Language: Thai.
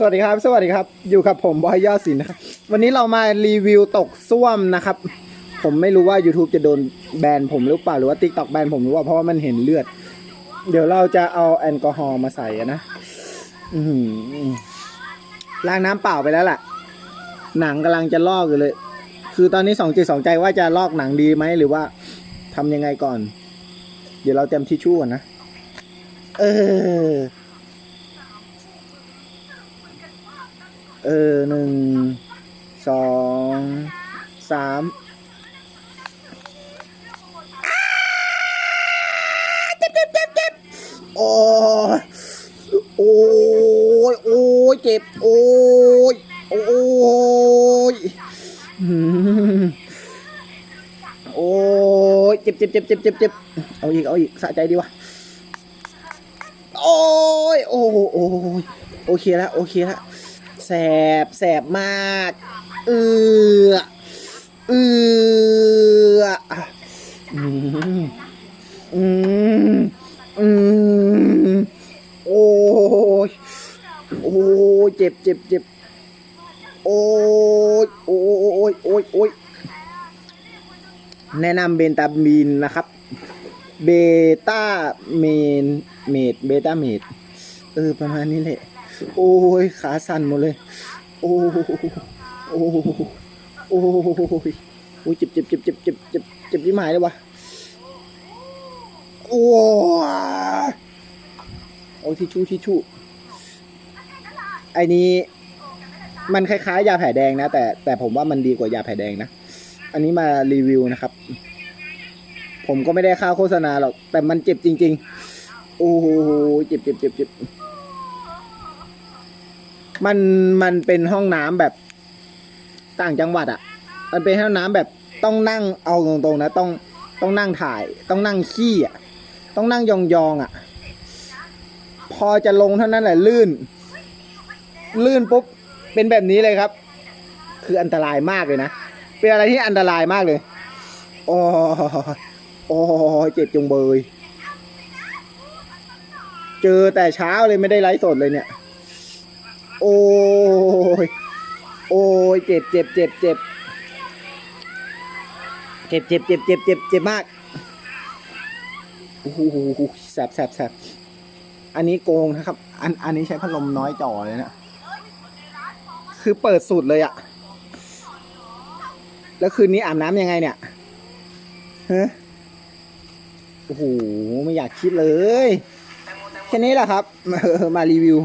สวัสดีครับ สวัสดีครับ อยู่กับผมบอยยอดศิลป์นะครับ วันนี้เรามารีวิวตกส้วมนะครับ ผมไม่รู้ว่า YouTube จะโดนแบนผมหรือเปล่า หรือว่า TikTok แบนผมหรือว่าเพราะว่ามันเห็นเลือด เดี๋ยวเราจะเอาแอลกอฮอล์มาใส่นะอือหือล้างน้ำเปล่าไปแล้วล่ะ หนังกำลังจะลอกอยู่เลย คือตอนนี้สองจิตสองใจว่าจะลอกหนังดีไหมหรือว่าทำยังไงก่อน เดี๋ยวเราเตรียมทิชชู่ก่อนนะ เออ ออหนึ่งสองสามเจ็บเจ็บเจ็บเจ็บโอ้ยโอ้ยโอ้ยเจ็บ โอ้ยโอ้ยอืมโอ้ยเจ็บเจ็บเจ็บเจ็บเจ็บเจ็บเอาอีก เอาอีก สะใจดีวะ โอ้ย โอ้ยโอ้ยโอเคแล้ว โอเคแล้ว แสบแสบมากเอือเอืออืมอืมอืมโอ้ยโอ้ยเจ็บเจ็บเจ็บโอ้ยโอ้ยโอ้ยโอ้ยโอ้ยแนะนำเบนตาบีนนะครับ เบต้าเมนเมดเบต้าเมดเออ ประมาณนี้แหละ โอ้ยขาสั่นหมดเลย โอ้โอ้โอ้ยโอ้ยเจ็บเจ็บเจ็บเจ็บเจ็บเจ็บเจ็บที่หมายเลยวะโอ้ยโอ้ทิชชู่ทิชชู่ไอ้นี้มันคล้ายๆ ยาแผลแดงนะ แต่แต่ผมว่ามันดีกว่ายาแผลแดงนะ อันนี้มารีวิวนะครับ ผมก็ไม่ได้ค่าโฆษณาหรอก แต่มันเจ็บจริง ๆ โอ้โหเจ็บเจ็บเจ็บเจ็บ มันมันเป็นห้องน้ำแบบต่างจังหวัดอะ่ะ มันเป็นห้องน้ำแบบต้องนั่งเอาตรงๆนะ ต้องต้องนั่งถ่าย ต้องนั่งขี้อะ่ะ ต้องนั่งยองๆอะ่ะ พอจะลงเท่านั้นแหละลื่น ลื่นปุ๊บเป็นแบบนี้เลยครับ คืออันตรายมากเลยนะ เป็นอะไรที่อันตรายมากเลย โอ้ยโอ้ยเจ็บจงเบย เจอแต่เช้าเลยไม่ได้ไลฟ์สดเลยเนี่ย โอ้ย โอ้ย เจ็บเจ็บเจ็บเจ็บเจ็บเจ็บเจ็บเจ็บเจ็บเจ็บมาก โอ้โหแสบแสบแสบอันนี้โกงนะครับ อัน อันนี้ใช้พัดลมน้อยจ่อเลยนะ คือเปิดสุดเลยอะ แล้วคืนนี้อาบน้ำยังไงเนี่ยฮะโอ้โห ไม่อยากคิดเลย แค่นี้แหละครับ มารีวิว